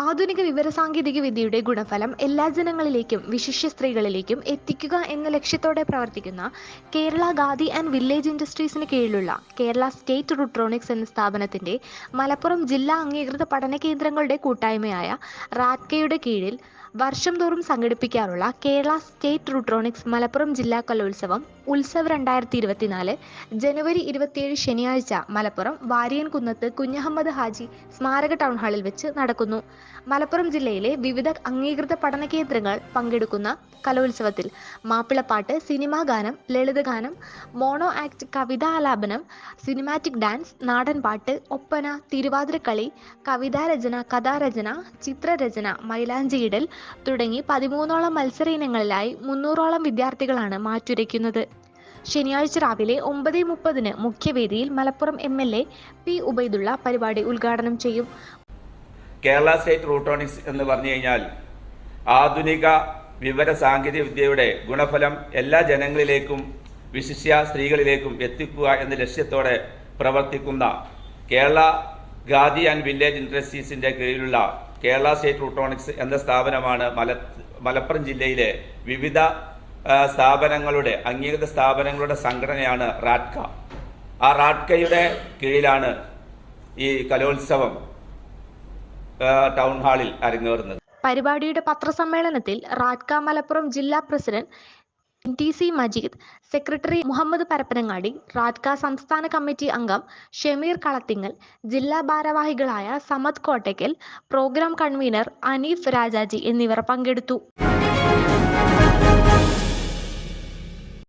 ആധുനിക വിവരസാങ്കേതിക വിദ്യയുടെ ഗുണഫലം എല്ലാ ജനങ്ങളിലേക്കും വിശിഷ്യ സ്ത്രീകളിലേക്കും എത്തിക്കുക എന്ന ലക്ഷ്യത്തോടെ പ്രവർത്തിക്കുന്ന കേരള ഖാദി ആൻഡ് വില്ലേജ് ഇൻഡസ്ട്രീസിന് കീഴിലുള്ള കേരള സ്റ്റേറ്റ് റുട്രോണിക്സ് എന്ന സ്ഥാപനത്തിന്റെ മലപ്പുറം ജില്ലാ അംഗീകൃത പഠന കേന്ദ്രങ്ങളുടെ കൂട്ടായ്മയായ റാറ്റ്കയുടെ കീഴിൽ വർഷം തോറും സംഘടിപ്പിക്കാറുള്ള കേരള സ്റ്റേറ്റ് റൂട്രോണിക്സ് മലപ്പുറം ജില്ലാ കലോത്സവം ഉത്സവ് രണ്ടായിരത്തി ഇരുപത്തിനാല് ജനുവരി ഇരുപത്തിയേഴ് ശനിയാഴ്ച മലപ്പുറം വാരിയൻകുന്നത്ത് കുഞ്ഞഹമ്മദ് ഹാജി സ്മാരക ടൗൺ ഹാളിൽ വെച്ച് നടക്കുന്നു. മലപ്പുറം ജില്ലയിലെ വിവിധ അംഗീകൃത പഠന കേന്ദ്രങ്ങൾ പങ്കെടുക്കുന്ന കലോത്സവത്തിൽ മാപ്പിളപ്പാട്ട് സിനിമാ ഗാനം ലളിതഗാനം മോണോ ആക്ട് കവിതാലാപനം സിനിമാറ്റിക് ഡാൻസ് നാടൻപാട്ട് ഒപ്പന തിരുവാതിരക്കളി കവിതാരചന കഥാരചന ചിത്രരചന മൈലാഞ്ചിയിടൽ തുടങ്ങി പതിമൂന്നോളം മത്സര ഇനങ്ങളിലായി മുന്നൂറോളം വിദ്യാർത്ഥികളാണ് മാറ്റുരയ്ക്കുന്നത്. ശനിയാഴ്ച രാവിലെ ഒമ്പത് മുപ്പതിന് മുഖ്യവേദിയിൽ Malappuram M L A P Ubaidulla പരിപാടി ഉദ്ഘാടനം ചെയ്യും. കേരള സ്റ്റേറ്റ് റൂട്ടോണിക്സ് എന്ന് പറഞ്ഞു കഴിഞ്ഞാൽ ആധുനിക വിവര സാങ്കേതിക വിദ്യയുടെ ഗുണഫലം എല്ലാ ജനങ്ങളിലേക്കും വിശിഷ്യ സ്ത്രീകളിലേക്കും എത്തിക്കുക എന്ന ലക്ഷ്യത്തോടെ പ്രവർത്തിക്കുന്ന കേരള ഖാദി ആൻഡ് വില്ലേജ് ഇൻഡസ്ട്രീസിന്റെ കീഴിലുള്ള കേരള സ്റ്റേറ്റ് റൂട്ടോണിക്സ് എന്ന സ്ഥാപനമാണ് മല മലപ്പുറം ജില്ലയിലെ വിവിധ സ്ഥാപനങ്ങളുടെ അംഗീകൃത സ്ഥാപനങ്ങളുടെ സംഘടനയാണ് റാഡ്ക ആ റാഡ്കയുടെ കീഴിലാണ് ഈ കലോത്സവം ടൗൺ ഹാളിൽ അരങ്ങേറുന്നത്. പരിപാടിയുടെ പത്രസമ്മേളനത്തിൽ റാഡ്ക മലപ്പുറം ജില്ലാ president T C Majeed secretary Muhammad Parappanangadi റാറ്റ്ക സംസ്ഥാന കമ്മിറ്റി അംഗം ഷമീർ കളത്തിങ്ങൽ ജില്ലാ ഭാരവാഹികളായ സമദ് കോട്ടയ്ക്കൽ പ്രോഗ്രാം കൺവീനർ അനീഫ് രാജാജി എന്നിവർ പങ്കെടുത്തു.